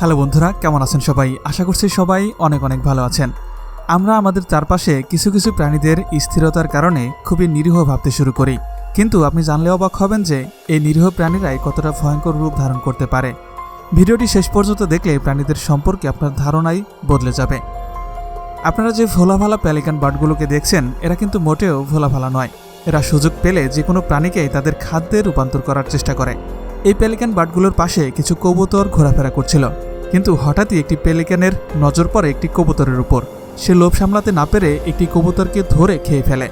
Hello বন্ধুরা, কেমন আছেন সবাই? আশা করছি সবাই অনেক অনেক ভালো আছেন। আমরা আমাদের চারপাশে কিছু কিছু প্রাণীদের স্থিরতার কারণে খুবই নিরীহ ভাবতে শুরু করি। কিন্তু আপনি জানলে অবাক হবেন যে এই নিরীহ প্রাণীরাই কতটা ভয়ঙ্কর রূপ ধারণ করতে পারে। ভিডিওটি শেষ পর্যন্ত দেখলে প্রাণীদের সম্পর্কে আপনার ধারণাই বদলে যাবে। আপনারা যে ভোলাভালা প্যালিকান বার্ডগুলোকে দেখছেন, এরা কিন্তু মোটেও ভোলাভালা নয়। এরা সুযোগ পেলে যে কোনো প্রাণীকেই তাদের খাদ্যে রূপান্তর করার চেষ্টা করে। এই পেলিকান বার্ডগুলোর পাশে কিছু কবুতর ঘোরাফেরা করছিল। কিন্তু হঠাৎই একটি পেলিকানের নজর পড়ে একটি কবুতরের উপর। সে লোভ সামলাতে না পেরে একটি কবুতরকে ধরে খেয়ে ফেলে।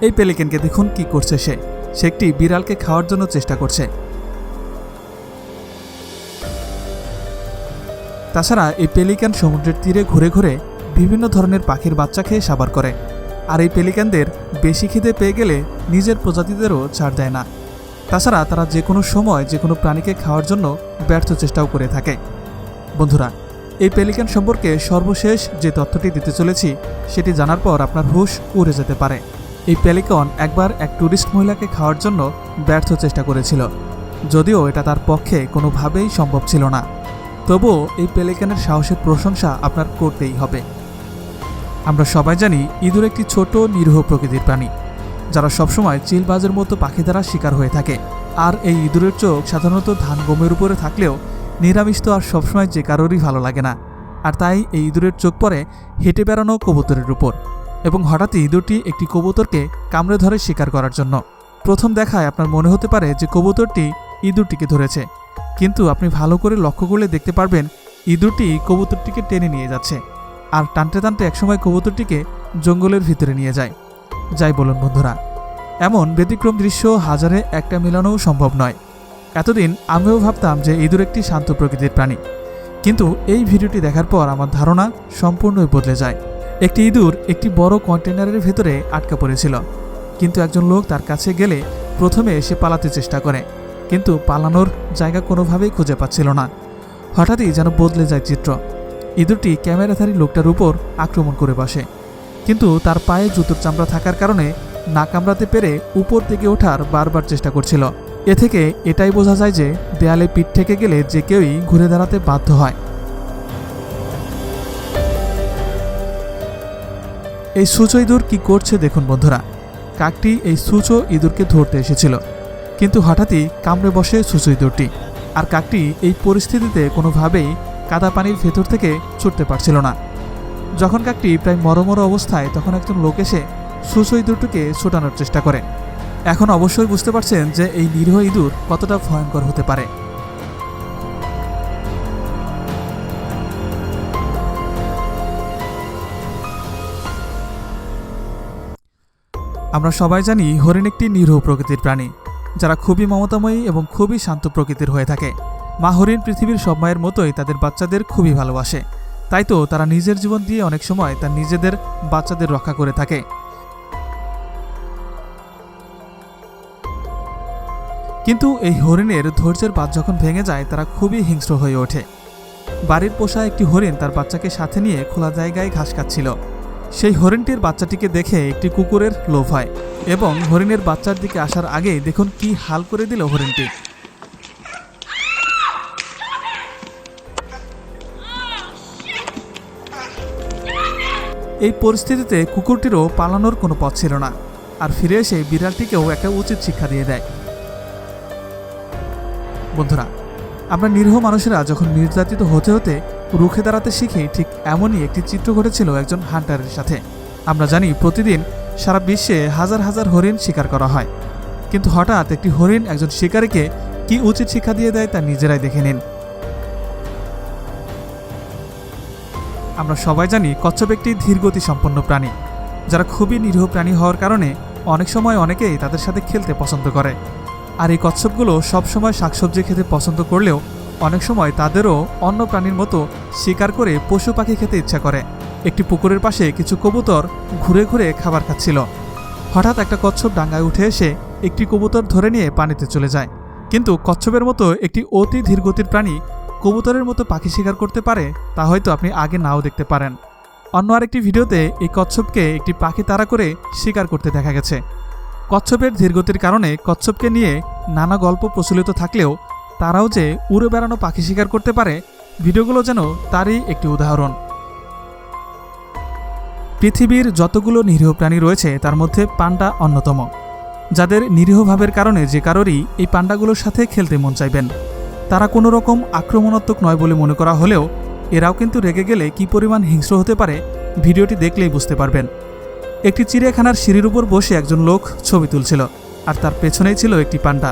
এই পেলিকেনকে দেখুন কি করছে সে। সে একটি বিড়ালকে খাওয়ার জন্য চেষ্টা করছে। তাছাড়া এই পেলিকান সমুদ্রের তীরে ঘুরে ঘুরে বিভিন্ন ধরনের পাখির বাচ্চা খেয়ে সাবার করে। আর এই পেলিকানদের বেশি খিদে পেয়ে গেলে নিজের প্রজাতিদেরও ছাড় দেয় না। তাছাড়া তারা যে কোনো সময় যে কোনো প্রাণীকে খাওয়ার জন্য ব্যর্থ চেষ্টাও করে থাকে। বন্ধুরা, এই পেলিকান সম্পর্কে সর্বশেষ যে তথ্যটি দিতে চলেছি, সেটি জানার পর আপনার হুশ উড়ে যেতে পারে। এই পেলিকন একবার এক ট্যুরিস্ট মহিলাকে খাওয়ার জন্য ব্যর্থ চেষ্টা করেছিল। যদিও এটা তার পক্ষে কোনোভাবেই সম্ভব ছিল না। তবুও এই পেলিকানের সাহসের প্রশংসা আপনার করতেই হবে। আমরা সবাই জানি ইঁদুর একটি ছোট নিরীহ প্রকৃতির প্রাণী। যারা সবসময় চিলবাজের মতো পাখি দ্বারা শিকার হয়ে থাকে। আর এই ইঁদুরের চোখ সাধারণত ধান গমের উপরে থাকলেও নিরামিষ তো আর সবসময় যে কারোরই ভালো লাগে না। আর তাই এই ইঁদুরের চোখ পড়ে হেঁটে বেড়ানো কবুতরের উপর। এবং হঠাৎই ইঁদুরটি একটি কবুতরকে কামড়ে ধরে শিকার করার জন্য। প্রথম দেখায় আপনার মনে হতে পারে যে কবুতরটি ইঁদুরটিকে ধরেছে। কিন্তু আপনি ভালো করে লক্ষ্য করলে দেখতে পারবেন ইঁদুরটি কবুতরটিকে টেনে নিয়ে যাচ্ছে। আর টানতে টানতে একসময় কবুতরটিকে জঙ্গলের ভিতরে নিয়ে যায়। যাই বলুন বন্ধুরা, এমন ব্যতিক্রম দৃশ্য হাজারে একটা মেলানোও সম্ভব নয়। এতদিন আমিও ভাবতাম যে ইঁদুর একটি শান্ত প্রকৃতির প্রাণী। কিন্তু এই ভিডিওটি দেখার পর আমার ধারণা সম্পূর্ণই বদলে যায়। একটি ইঁদুর একটি বড় কন্টেনারের ভেতরে আটকা পড়েছিল। কিন্তু একজন লোক তার কাছে গেলে প্রথমে সে পালাতে চেষ্টা করে, কিন্তু পালানোর জায়গা কোনোভাবেই খুঁজে পাচ্ছিল না। হঠাৎই যেন বদলে যায় চিত্র। ইঁদুরটি ক্যামেরাধারী লোকটার উপর আক্রমণ করে বসে। কিন্তু তার পায়ে জুতোর চামড়া থাকার কারণে না কামড়াতে পেরে উপর থেকে ওঠার বারবার চেষ্টা করছিল। এ থেকে এটাই বোঝা যায় যে দেয়ালে পিঠ থেকে গেলে যে কেউই ঘুরে দাঁড়াতে বাধ্য হয়। এই সূচো ইঁদুর কি করছে দেখুন বন্ধুরা। কাকটি এই সুচো ইঁদুরকে ধরতে এসেছিল, কিন্তু হঠাৎই কামড়ে বসে সুচো ইঁদুরটি, আর কাকটি এই পরিস্থিতিতে কোনোভাবেই কাদা পানির ভেতর থেকে ছুটতে পারছিল না। যখন কাকটি প্রায় মরমর অবস্থায় তখন একজন লোক এসে সুসো ইঁদুরটিকে ছোটানোর চেষ্টা করে। এখন অবশ্যই বুঝতে পারছেন যে এই নিরীহ ইঁদুর কতটা ভয়ঙ্কর হতে পারে। আমরা সবাই জানি হরিণ একটি নিরীহ প্রকৃতির প্রাণী, যারা খুবই মমতাময়ী এবং খুবই শান্ত প্রকৃতির হয়ে থাকে। মা হরিণ পৃথিবীর সব মায়ের মতোই তাদের বাচ্চাদের খুবই ভালোবাসে। তাই তো তারা নিজের জীবন দিয়ে অনেক সময় তার নিজেদের বাচ্চাদের রক্ষা করে থাকে। কিন্তু এই হরিণের ধৈর্যের বাদ যখন ভেঙে যায়, তারা খুবই হিংস্র হয়ে ওঠে। বাড়ির পোষা একটি হরিণ তার বাচ্চাকে সাথে নিয়ে খোলা জায়গায় ঘাস খাচ্ছিল। সেই হরিণটির বাচ্চাটিকে দেখে একটি কুকুরের লোভ হয় এবং হরিণের বাচ্চার দিকে আসার আগেই দেখুন কি হাল করে দিল হরিণটি। এই পরিস্থিতিতে কুকুরটিরও পালানোর কোনো পথ ছিল না, আর ফিরে এসে বিড়ালটিকেও একটা উচিত শিক্ষা দিয়ে দেয়। বন্ধুরা, আমরা নিরীহ মানুষেরা যখন নির্যাতিত হতে হতে রুখে দাঁড়াতে শিখি, ঠিক এমনই একটি চিত্র ঘটেছিল একজন হান্টারের সাথে। আমরা জানি প্রতিদিন সারা বিশ্বে হাজার হাজার হরিণ শিকার করা হয়। কিন্তু হঠাৎ একটি হরিণ একজন শিকারীকে কি উচিত শিক্ষা দিয়ে দেয় তা নিজেরাই দেখে নিন। আমরা সবাই জানি কচ্ছপ একটি ধীরগতি সম্পন্ন প্রাণী। যারা খুবই নিরীহ প্রাণী হওয়ার কারণে অনেক সময় অনেকেই তাদের সাথে খেলতে পছন্দ করে। আর এই কচ্ছপগুলো সবসময় শাকসবজি খেতে পছন্দ করলেও অনেক সময় তাদেরও অন্য প্রাণীর মতো শিকার করে পশু পাখি খেতে ইচ্ছা করে। একটি পুকুরের পাশে কিছু কবুতর ঘুরে ঘুরে খাবার খাচ্ছিল। হঠাৎ একটা কচ্ছপ ডাঙ্গায় উঠে এসে একটি কবুতর ধরে নিয়ে পানিতে চলে যায়। কিন্তু কচ্ছপের মতো একটি অতি ধীরগতির প্রাণী কবুতরের মতো পাখি শিকার করতে পারে, তা হয়তো আপনি আগে নাও দেখতে পারেন। অন্য আরেকটি ভিডিওতে এই কচ্ছপকে একটি পাখি তাড়া করে শিকার করতে দেখা গেছে। কচ্ছপের ধীরগতির কারণে কচ্ছপকে নিয়ে নানা গল্প প্রচলিত থাকলেও তারাও যে উড়ে বেড়ানো পাখি শিকার করতে পারে, ভিডিওগুলো যেন তারই একটি উদাহরণ। পৃথিবীর যতগুলো নিরীহ প্রাণী রয়েছে, তার মধ্যে পান্ডা অন্যতম। যাদের নিরীহ ভাবের কারণে যে কারোরই এই পান্ডাগুলোর সাথে খেলতে মন চাইবেন। তারা কোনো রকম আক্রমণাত্মক নয় বলে মনে করা হলেও এরাও কিন্তু রেগে গেলে কি পরিমাণ হিংস্র হতে পারে ভিডিওটি দেখলেই বুঝতে পারবেন। একটি চিড়িয়াখানার সিঁড়ির উপর বসে একজন লোক ছবি তুলছিল আর তার পেছনেই ছিল একটি পান্ডা,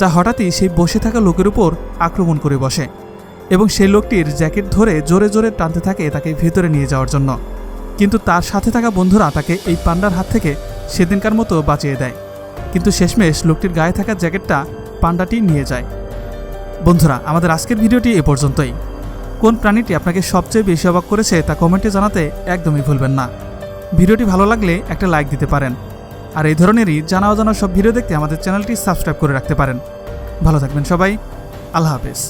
যা হঠাৎই সেই বসে থাকা লোকের উপর আক্রমণ করে বসে এবং সেই লোকটির জ্যাকেট ধরে জোরে জোরে টানতে থাকে তাকে ভেতরে নিয়ে যাওয়ার জন্য। কিন্তু তার সাথে থাকা বন্ধুরা তাকে এই পান্ডার হাত থেকে সেদিনকার মতো বাঁচিয়ে দেয়। কিন্তু শেষমেশ লোকটির গায়ে থাকা জ্যাকেটটা পান্ডাটি নিয়ে যায়। বন্ধুরা, আমাদের আজকের ভিডিওটি এ পর্যন্তই। কোন প্রাণীটি আপনাকে সবচেয়ে বেশি অবাক করেছে তা কমেন্টে জানাতে একদমই ভুলবেন না। ভিডিওটি ভালো লাগলে একটা লাইক দিতে পারেন। আর এই ধরনেরই জানা অজানা সব ভিডিও দেখতে আমাদের চ্যানেলটি সাবস্ক্রাইব করে রাখতে পারেন। ভালো থাকবেন সবাই। আল্লাহ হাফেজ।